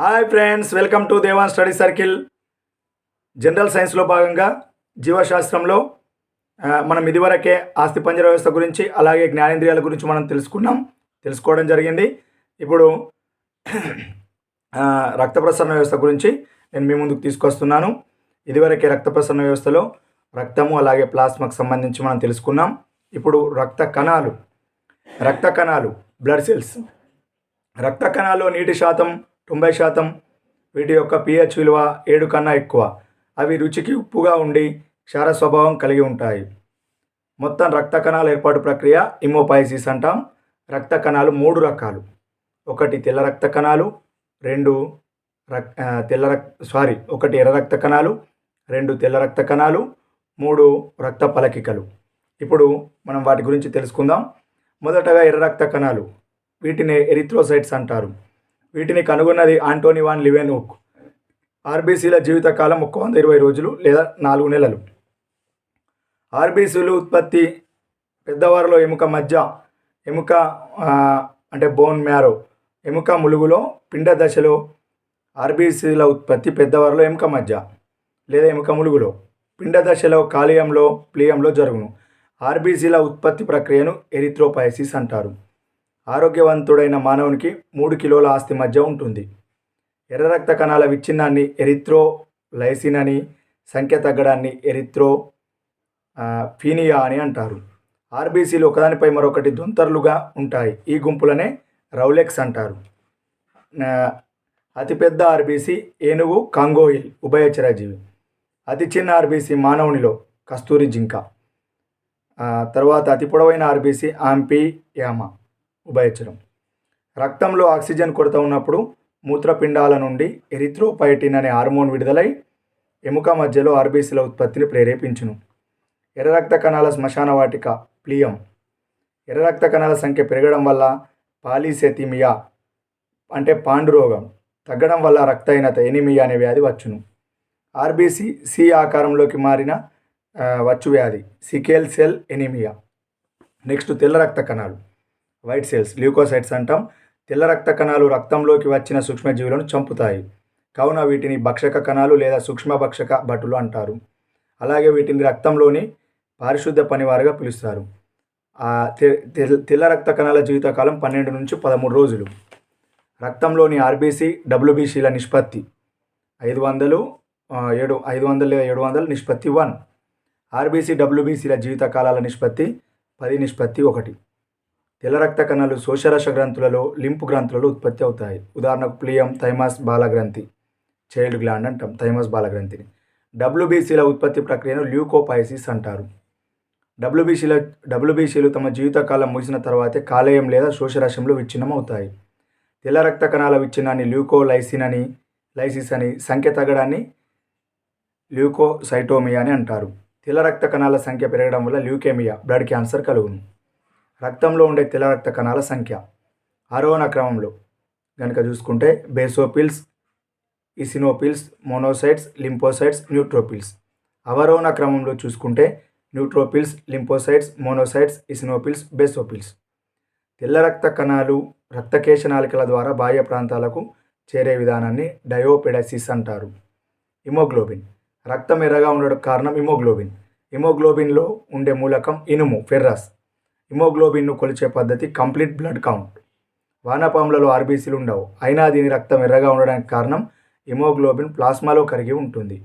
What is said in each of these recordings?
Hi friends welcome to Devan study circle general సైన్స్లో భాగంగా జీవశాస్త్రంలో మనం ఇదివరకే ఆస్తి పంజర వ్యవస్థ గురించి అలాగే జ్ఞానేంద్రియాల గురించి మనం తెలుసుకున్నాం తెలుసుకోవడం జరిగింది. ఇప్పుడు రక్త ప్రసరణ వ్యవస్థ గురించి నేను మీ ముందుకు తీసుకొస్తున్నాను. ఇదివరకే రక్త ప్రసరణ వ్యవస్థలో రక్తము అలాగే ప్లాస్మాకు సంబంధించి మనం తెలుసుకున్నాం. ఇప్పుడు రక్త కణాలు రక్త కణాలు బ్లడ్ సెల్స్. రక్త కణాల్లో నీటి శాతం తొంభై శాతం వీటి యొక్క పిహెచ్ విలువ ఏడు కన్నా ఎక్కువ. అవి రుచికి ఉప్పుగా ఉండి క్షార స్వభావం కలిగి ఉంటాయి. మొత్తం రక్త కణాల ఏర్పాటు ప్రక్రియ ఇమోపైసిస్ అంటాం. రక్త కణాలు మూడు రకాలు. ఒకటి తెల్ల రక్త కణాలు రెండు రక్ తెల్ల రక్ సారీ ఒకటి ఎర్ర రక్త కణాలు రెండు తెల్ల రక్త కణాలు మూడు రక్త పలకికలు. ఇప్పుడు మనం వాటి గురించి తెలుసుకుందాం. మొదటగా ఎర్ర రక్త కణాలు. వీటిని ఎరిథ్రోసైట్స్ అంటారు. వీటిని కనుగొన్నది ఆంటోనీ వాన్ లివెనోక్. ఆర్బీసీల జీవితకాలం ఒక్క వంద ఇరవై రోజులు లేదా నాలుగు నెలలు. ఆర్బీసీలు ఉత్పత్తి పెద్దవారిలో ఎముక మధ్య ఎముక అంటే బోన్ మ్యారో ఎముక ములుగులో పిండ దశలో ఆర్బీసీల ఉత్పత్తి పెద్దవారిలో ఎముక మధ్య లేదా ఎముక ములుగులో పిండ దశలో కాలియంలో ప్లియంలో జరుగును. ఆర్బీసీల ఉత్పత్తి ప్రక్రియను ఎరిథ్రోపైసిస్ అంటారు. ఆరోగ్యవంతుడైన మానవునికి మూడు కిలోల ఆస్తి మధ్య ఉంటుంది. ఎర్ర రక్త కణాల విచ్ఛిన్నాన్ని ఎరిత్రో లైసిన్ అని సంఖ్య తగ్గడాన్ని ఎరిత్రో ఫీనియా అని అంటారు. ఆర్బీసీలు ఒకదానిపై మరొకటి దొంతర్లుగా ఉంటాయి. ఈ గుంపులనే రౌలెక్స్ అంటారు. అతిపెద్ద ఆర్బీసీ ఏనుగు కాంగోయిల్ ఉభయచరజీవి అతి చిన్న ఆర్బీసీ మానవునిలో కస్తూరి జింక. తర్వాత అతి పొడవైన ఆర్బీసీ ఆంపి యామ. ఉభయచరం. రక్తంలో ఆక్సిజన్ కొరత ఉన్నప్పుడు మూత్రపిండాల నుండి ఎరిథ్రోపైటిన్ అనే హార్మోన్ విడుదలై ఎముక మధ్యలో ఆర్బీసీల ఉత్పత్తిని ప్రేరేపించును. ఎర్ర రక్త కణాల శ్మశాన వాటిక ప్లియం. ఎర్ర రక్త కణాల సంఖ్య పెరగడం వల్ల పాలీసెథిమియా అంటే పాండురోగం తగ్గడం వల్ల రక్తహీనత ఎనిమియా అనే వ్యాధి వచ్చును. ఆర్బీసీ సి ఆకారంలోకి మారిన వచ్చు వ్యాధి. సికేల్ సెల్ ఎనిమియా. నెక్స్ట్ తెల్ల రక్త కణాలు. వైట్ సెల్స్ ల్యూకోసైట్స్ అంటాం. తెల్ల రక్త కణాలు రక్తంలోకి వచ్చిన సూక్ష్మజీవులను చంపుతాయి. కావున వీటిని భక్షక కణాలు లేదా సూక్ష్మ భక్షక భటులు అంటారు. అలాగే వీటిని రక్తంలోని పారిశుద్ధ పనివారుగా పిలుస్తారు. ఆ తెల్- తెల్ల రక్త కణాల జీవితకాలం పన్నెండు నుంచి పదమూడు రోజులు. రక్తంలోని ఆర్బీసీ డబ్ల్యూబీసీల నిష్పత్తి ఐదు వందలు ఏడు ఐదు వందలు లేదా ఏడు వందలు నిష్పత్తి వన్. ఆర్బీసీ డబ్ల్యూబీసీల జీవితకాలాల నిష్పత్తి పది నిష్పత్తి ఒకటి. తెల్ల రక్త కణాలు శోషరస గ్రంథులలో లింపు గ్రంథులలో ఉత్పత్తి అవుతాయి. ఉదాహరణకు ప్లియం థైమాస్ బాలగ్రంథి చైల్డ్ గ్లాండ్ అంటాం థైమస్ బాలగ్రంథిని. డబ్ల్యూబీసీల ఉత్పత్తి ప్రక్రియను ల్యూకోపైసిస్ అంటారు. డబ్ల్యూబీసీల డబ్ల్యూబీసీలు తమ జీవితకాలం ముగిసిన తర్వాతే కాలేయం లేదా శోషరసంలో విచ్ఛిన్నం అవుతాయి తెల్ల రక్త కణాల విచ్ఛిన్నాన్ని ల్యూకోలైసిన్ అని లైసిస్ అని సంఖ్య తగ్గడాన్ని ల్యూకోసైటోమియా అని అంటారు. తెల్ల రక్త కణాల సంఖ్య పెరగడం వల్ల ల్యూకేమియా బ్లడ్ క్యాన్సర్ కలుగును. రక్తంలో ఉండే తెల్ల రక్త కణాల సంఖ్య. ఆరోహణ క్రమంలో కనుక చూసుకుంటే బేసోపిల్స్ ఇసినోపిల్స్ మోనోసైట్స్ లింపోసైట్స్ న్యూట్రోపిల్స్. అవరోహణ క్రమంలో చూసుకుంటే న్యూట్రోపిల్స్ లింపోసైట్స్ మోనోసైట్స్ ఇసినోపిల్స్ బేసోపిల్స్. తెల్ల రక్త కణాలు రక్తకేశ నాళికల ద్వారా బాహ్య ప్రాంతాలకు చేరే విధానాన్ని డయోపెడసిస్ అంటారు. హిమోగ్లోబిన్. రక్తం ఎర్రగా ఉండడం కారణం హిమోగ్లోబిన్. హిమోగ్లోబిన్లో ఉండే మూలకం ఇనుము ఫెర్రస్. హిమోగ్లోబిన్ను కొలిచే పద్ధతి కంప్లీట్ బ్లడ్ కౌంట్. వానపాములలో ఆర్బీసీలు ఉండవు. అయినా దీని రక్తం ఎర్రగా ఉండడానికి కారణం హిమోగ్లోబిన్ ప్లాస్మాలో కరిగి ఉంటుంది.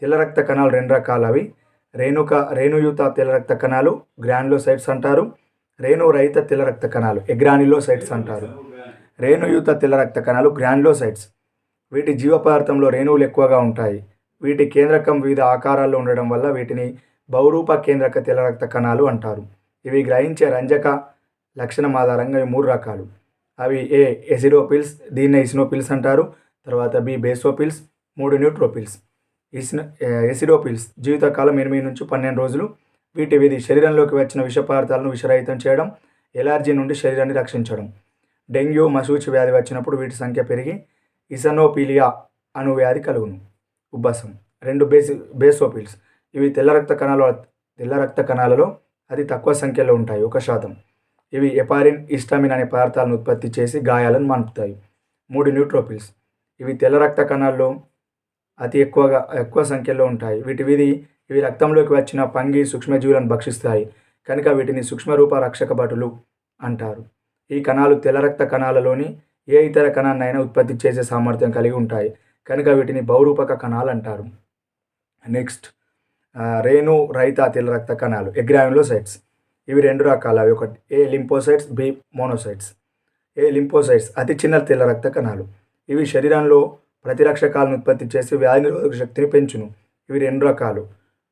తెల్ల రక్త కణాలు రెండు రకాలు అవి రేణుక రేణుయుత తెల్ల రక్త కణాలు గ్రాన్యులోసైట్స్ అంటారు. రేణు రహిత తెల్ల రక్త కణాలు ఎగ్రానిలోసైట్స్ అంటారు. రేణుయుత తెల్ల రక్త కణాలు గ్రాన్యులోసైట్స్ వీటి జీవ పదార్థంలో రేణువులు ఎక్కువగా ఉంటాయి. వీటి కేంద్రకం వివిధ ఆకారాల్లో ఉండడం వల్ల వీటిని బహురూప కేంద్రక తెల్ల రక్త కణాలు అంటారు. ఇవి గ్రహించే రంజక లక్షణం ఆధారంగా ఇవి మూడు రకాలు. అవి ఏ ఎసిడోపిల్స్ దీన్నే ఇసినోపిల్స్ అంటారు తర్వాత బి బేసోపిల్స్ మూడు న్యూట్రోపిల్స్. ఇసిన ఎసిడోపిల్స్ జీవితకాలం ఎనిమిది నుంచి పన్నెండు రోజులు. వీటి విధి శరీరంలోకి వచ్చిన విష పదార్థాలను విషరహితం చేయడం ఎలర్జీ నుండి శరీరాన్ని రక్షించడం. డెంగ్యూ మసూచి వ్యాధి వచ్చినప్పుడు వీటి సంఖ్య పెరిగి ఇసనోపీలియా అను వ్యాధి కలుగును. ఉబ్బసం. రెండు బేసి బేసోపిల్స్ ఇవి తెల్ల రక్త కణాలు తెల్ల రక్త కణాలలో అతి తక్కువ సంఖ్యలో ఉంటాయి ఒక శాతం. ఇవి ఎపారిన్ ఇస్టామిన్ అనే పదార్థాలను ఉత్పత్తి చేసి గాయాలను మాన్పుతాయి. మూడు న్యూట్రోపిల్స్ ఇవి తెల్ల రక్త కణాల్లో అతి ఎక్కువగా ఎక్కువ సంఖ్యలో ఉంటాయి. వీటి విధి ఇవి రక్తంలోకి వచ్చిన పంగి సూక్ష్మజీవులను భక్షిస్తాయి. కనుక వీటిని సూక్ష్మరూప రక్షక భటులు అంటారు. ఈ కణాలు తెల్ల రక్త కణాలలోని ఏ ఇతర కణాన్నైనా ఉత్పత్తి చేసే సామర్థ్యం కలిగి ఉంటాయి. కనుక వీటిని బహురూపక కణాలు అంటారు. నెక్స్ట్ రేణు రహిత తెల్ల రక్త కణాలు ఎగ్రాన్యులోసైట్స్ ఇవి రెండు రకాలు అవి ఒకటి A lymphocytes B monocytes. A lymphocytes? అతి చిన్న తెల్ల రక్త కణాలు. ఇవి శరీరంలో ప్రతిరక్షకాలను ఉత్పత్తి చేసి వ్యాధి నిరోధక శక్తిని పెంచును. ఇవి రెండు రకాలు.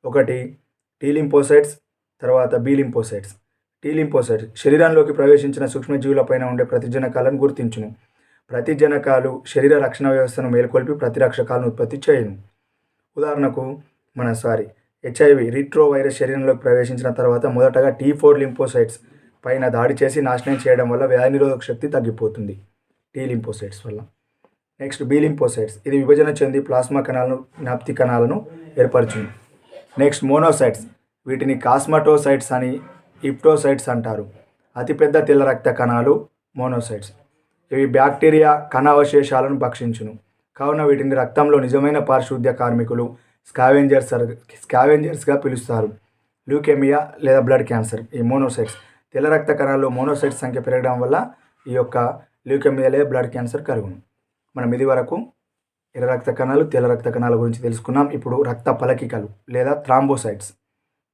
ఒకటి టీ లింపోసైట్స్ తర్వాత బి లింపోసైట్స్. టీ లింపోసైట్స్ శరీరంలోకి ప్రవేశించిన సూక్ష్మజీవులపైన ఉండే ప్రతిజనకాలను గుర్తించును. ప్రతిజనకాలు శరీర రక్షణ వ్యవస్థను మేల్కొల్పి ప్రతిరక్షకాలను ఉత్పత్తి చేయను. ఉదాహరణకు మన సారీ హెచ్ఐవి రిట్రో వైరస్ శరీరంలోకి ప్రవేశించిన తర్వాత మొదటగా టీ ఫోర్ లింపోసైట్స్ పైన దాడి చేసి నాశనం చేయడం వల్ల వ్యాధి నిరోధక శక్తి తగ్గిపోతుంది. టీ లింపోసైట్స్ వల్ల. నెక్స్ట్ బి లింపోసైట్స్ ఇది విభజన చెంది ప్లాస్మా కణాలను జ్ఞాప్తి కణాలను ఏర్పరచును. నెక్స్ట్ మోనోసైట్స్ వీటిని కాస్మటోసైట్స్ అని ఇప్టోసైట్స్ అంటారు. అతిపెద్ద తెల్ల రక్త కణాలు మోనోసైట్స్ ఇవి బ్యాక్టీరియా కణావశేషాలను భక్షించును. కావున వీటిని రక్తంలో నిజమైన పారిశుద్ధ్య కార్మికులు స్కావెంజర్స్ స్కావెంజర్స్గా పిలుస్తారు. ల్యూకేమియా లేదా బ్లడ్ క్యాన్సర్ ఈ మోనోసైట్స్. తెల్ల రక్త కణాల్లో మోనోసైట్స్ సంఖ్య పెరగడం వల్ల ఈ యొక్క ల్యూకెమియా లేదా బ్లడ్ క్యాన్సర్ కలుగును. మనం ఇది వరకు ఎర్ర రక్త కణాలు తెల్ల రక్త కణాల గురించి తెలుసుకున్నాం. ఇప్పుడు రక్త పలకికలు లేదా థ్రాంబోసైట్స్.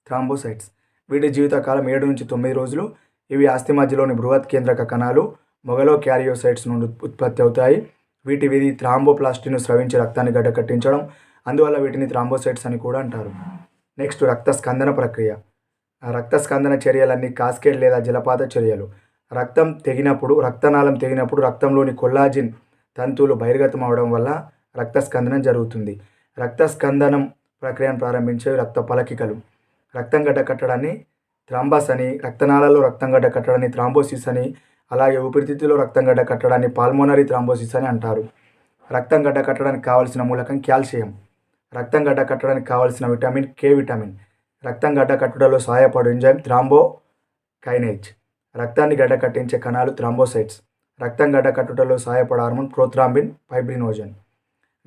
థ్రాంబోసైట్స్. వీటి జీవితకాలం ఏడు నుంచి తొమ్మిది రోజులు. ఇవి ఆస్తి మధ్యలోని బృహత్ కేంద్రక కణాలు మొగలో క్యారియోసైట్స్ నుండి ఉత్పత్తి అవుతాయి. వీటి విధి థ్రాంబోప్లాస్టిను స్రవించి రక్తాన్ని గడ్డ కట్టించడం అందువల్ల వీటిని థ్రాంబోసైట్స్ అని కూడా అంటారు. నెక్స్ట్ రక్త స్కందన ప్రక్రియ. రక్త స్కందన చర్యలన్నీ కాస్కేడ్ లేదా జలపాత చర్యలు. రక్తం తెగినప్పుడు రక్తనాళం తెగినప్పుడు రక్తంలోని కొల్లాజిన్ తంతువులు బహిర్గతం అవడం వల్ల రక్త స్కందనం జరుగుతుంది. రక్త స్కందనం ప్రక్రియను ప్రారంభించే రక్త పలకికలు. రక్తం గడ్డ కట్టడాన్ని థ్రాంబస్ అని రక్తనాళాల్లో రక్తం గడ్డ కట్టడాన్ని థ్రాంబోసిస్ అని అలాగే ఊపిరితిత్తులో రక్తం గడ్డ కట్టడాన్ని పాల్మోనరీ థ్రాంబోసిస్ అని అంటారు. రక్తం గడ్డ కట్టడానికి కావలసిన మూలకం కాల్షియం. రక్తం గడ్డ కట్టడానికి కావలసిన విటమిన్ కే విటమిన్. రక్తం గడ్డ కట్టుటలో సహాయపడు ఎంజైమ్ థ్రాంబో కైనేజ్ రక్తాన్ని గడ్డ కట్టించే కణాలు థ్రాంబోసైట్స్. రక్తం గడ్డ కట్టుటలో సహాయపడే హార్మోన్ ప్రోథ్రాంబిన్ ఫైబ్రినోజన్.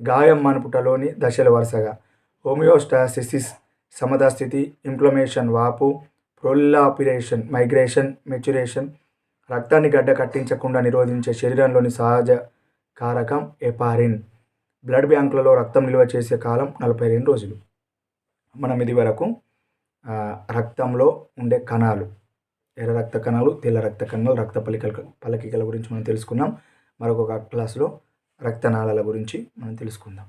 గాయం మనుపుటలోని దశలు వరుసగా. హోమియోస్టాసిసిస్ సమదస్థితి ఇంప్లమేషన్ వాపు ప్రొల్లాపిరేషన్ మైగ్రేషన్ మెచ్యురేషన్. రక్తాన్ని గడ్డ కట్టించకుండా నిరోధించే శరీరంలోని సహజ కారకం ఎపారిన్ బ్లడ్ బ్యాంకులలో రక్తం నిల్వ చేసే కాలం నలభై రెండు రోజులు. మనం ఇది వరకు రక్తంలో ఉండే కణాలు ఎర్ర రక్త కణాలు తెల్ల రక్త కణాలు రక్త పలికల పలకికల గురించి మనం తెలుసుకున్నాం. మరొక క్లాసులో రక్తనాళాల గురించి మనం తెలుసుకుందాం.